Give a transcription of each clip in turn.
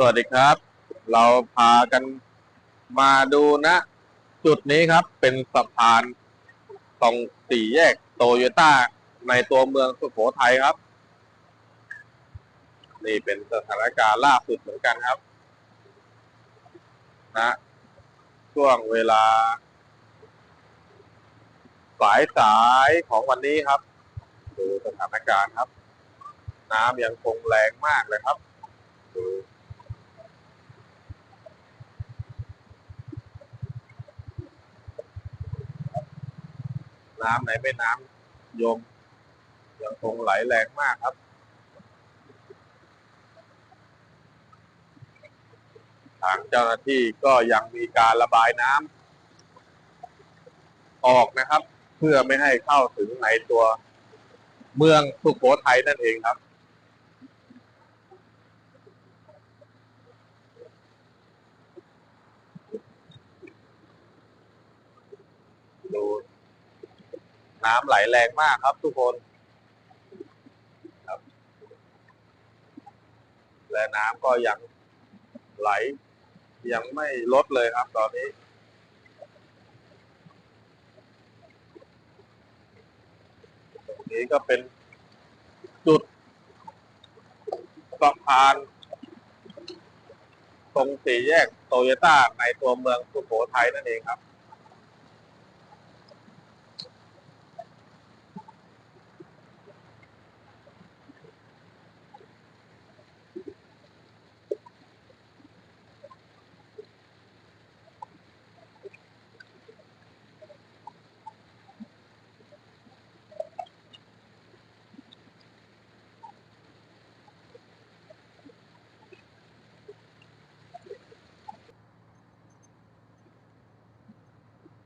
สวัสดีครับ เราพากันมาดูนะ จุดนี้ครับ เป็นสะพานตรงสี่แยกโตโยต้าในตัวเมืองสุโขทัยครับ นี่เป็นสถานการณ์ล่าสุดเหมือนกันครับ นะ ช่วงเวลา สายสายของวันนี้ครับ ดูสถานการณ์ครับ น้ำยังคงแรงมากเลยครับ น้ำในแม่น้ำยม ยังคงไหลแรงมากครับ ทางเจ้าหน้าที่ก็ยังมีการระบายน้ำออกนะครับ เพื่อไม่ให้เข้าถึงในตัวเมืองสุโขทัยนั่นเองครับ ดู น้ำไหลแรงมากครับทุกคนครับและน้ำก็ยังไหล ยังไม่ลดเลยครับตอนนี้ตรงนี้ก็เป็นจุดสะพานตรงสี่แยกโตโยต้าในตัวเมืองสุโขทัยนั่นเองครับ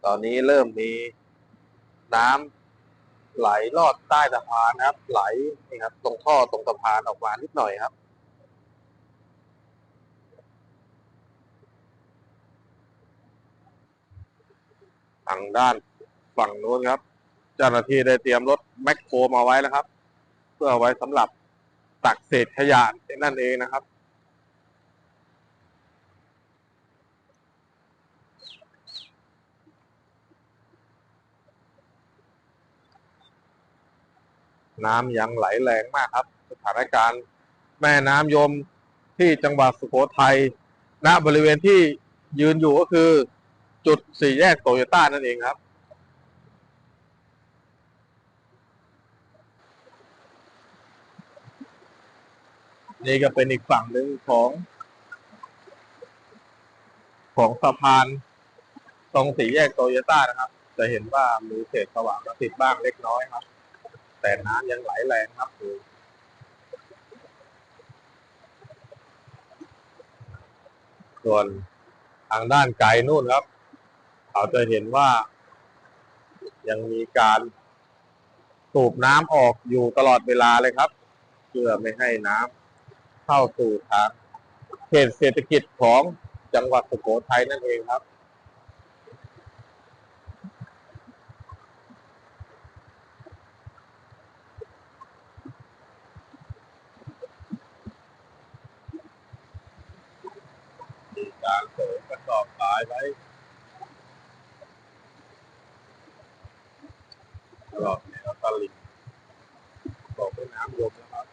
ตอนนี้เริ่มมีน้ำไหลลอดใต้สะพานนะครับ ไหลนี่ครับ ตรงท่อตรงสะพานออกมานิดหน่อยครับ ทางด้านฝั่งนู้นครับ เจ้าหน้าที่ได้เตรียมรถแมคโครมาไว้แล้วครับ เพื่อไว้สำหรับตักเศษขยะนั่นเองนะครับ น้ำยังไหลแรงมากครับ สถานการณ์แม่น้ำยมที่จังหวัดสุโขทัยณบริเวณที่ยืนอยู่ก็คือ จุดสี่แยกโตโยต้านั่นเองครับ นี่ก็เป็นอีกฝั่งหนึ่งของ ของสะพานตรงสี่แยกโตโยต้านะครับ จะเห็นว่ามีเศษสว่างมาติดบ้างเล็กน้อยครับ แต่น้ำยังไหลแรงครับดูส่วนทางด้านไกลนู่นครับเราจะเห็นว่า ยังมีการสูบน้ำออกอยู่ตลอดเวลาเลยครับ เพื่อไม่ให้น้ำเข้าสู่ทางเขตเศรษฐกิจของจังหวัดสุโขทัยนั่นเองครับ มีกางเสริมกระสอบทรายไว้ตลอดแนวตลิ่งบอกด้วยน้ำยมนะครับ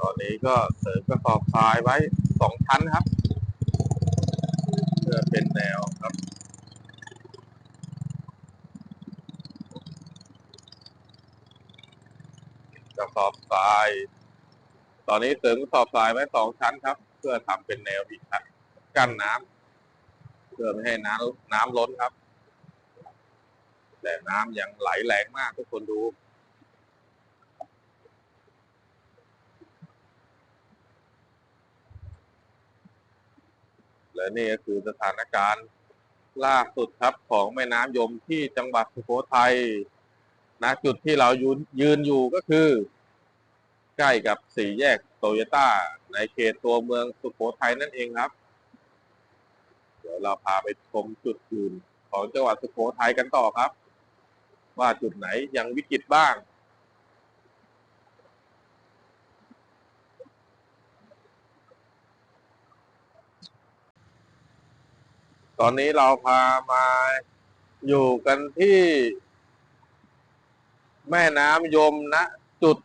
ตอนนี้ก็เสริมกระสอบทรายไว้สองชั้นครับ เพื่อเป็นแนวครับกระสอบทราย ตอนนี้เสริมกระสอบทรายไว้สองชั้นครับ เพื่อทำเป็นแนวอีกชั้นกั้นน้ำเพื่อไม่ให้น้ำน้ำล้นครับ แต่น้ำยังไหลแรงมากทุกคนดู และนี่ก็คือสถานการณ์ล่าสุดครับของแม่น้ำยมที่จังหวัดสุโขทัยณจุดที่เรายืนยืนอยู่ก็คือ ใกล้กับสี่แยกโตโยต้า ในเขตตัวเมืองสุโขทัยนั่นเองครับ เดี๋ยวเราพาไปชมจุดอื่นของจังหวัดสุโขทัยกันต่อครับ ว่าจุดไหนยังวิกฤตบ้าง ตอนนี้เราพามาอยู่กันที่ แม่น้ำยมณจุด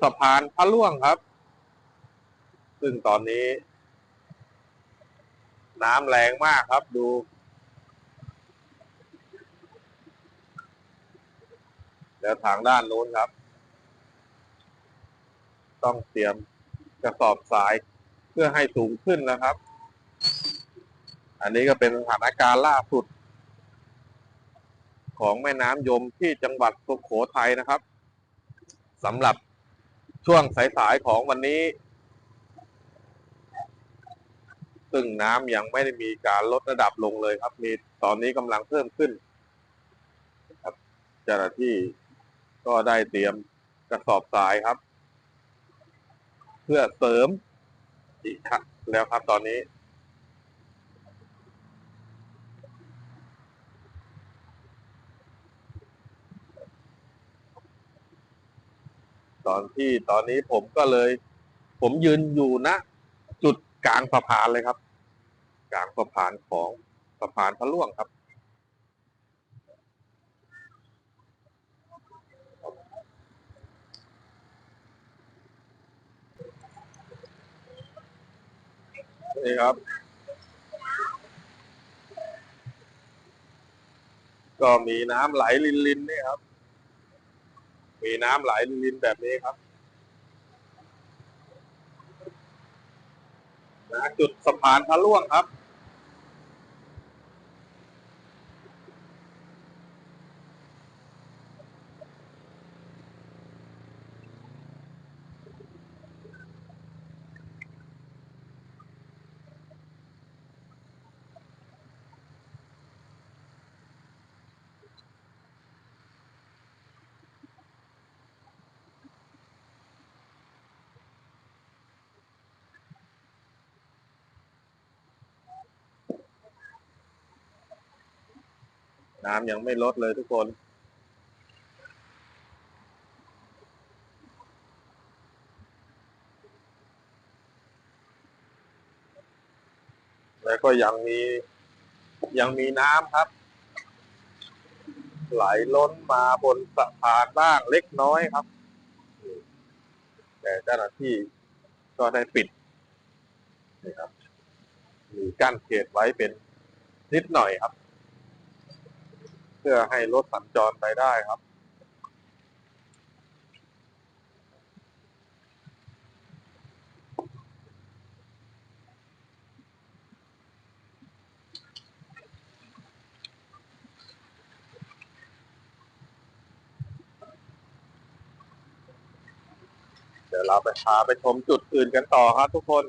สะพานพระล่วงครับ ซึ่งตอนนี้ น้ำแรงมากครับดู แล้วทางด้านนู้นครับ ต้องเตรียมกระสอบทรายเพื่อให้สูงขึ้นนะครับ อันนี้ก็เป็นสถานการณ์ล่าสุด ของแม่น้ำยมที่จังหวัดสุโขทัยนะครับสำหรับช่วงสายๆของวันนี้ ซึ่งน้ำยังไม่ได้มีการลดระดับลงเลยครับ มีตอนนี้กำลังเพิ่มขึ้นครับเจ้าหน้าที่ก็ได้เตรียมกระสอบทรายครับ เพื่อเสริมอีกครับแล้วครับตอนนี้ ตอนที่ตอนนี้ผมก็เลย ผมยืนอยู่ณจุดกลางสะพานเลยครับ กลางสะพานของสะพานพระล่วงครับนี่ครับ ก็มีน้ำไหลลินๆนี่ครับ มีน้ำไหลลินแบบนี้ครับณจุดสะพานพระล่วงครับ น้ำยังไม่ลดเลยทุกคน แล้วก็ยังมียังมีน้ำครับ ไหลล้นมาบนสะพานบ้างเล็กน้อยครับ แต่เจ้าหน้าที่ก็ได้ปิดนี่ครับ มีกั้นเขตไว้เป็นนิดหน่อยครับ เพื่อให้รถสัญจรไปได้ครับเดี๋ยวเราไปพาไปชมจุดอื่นกันต่อครับทุกคน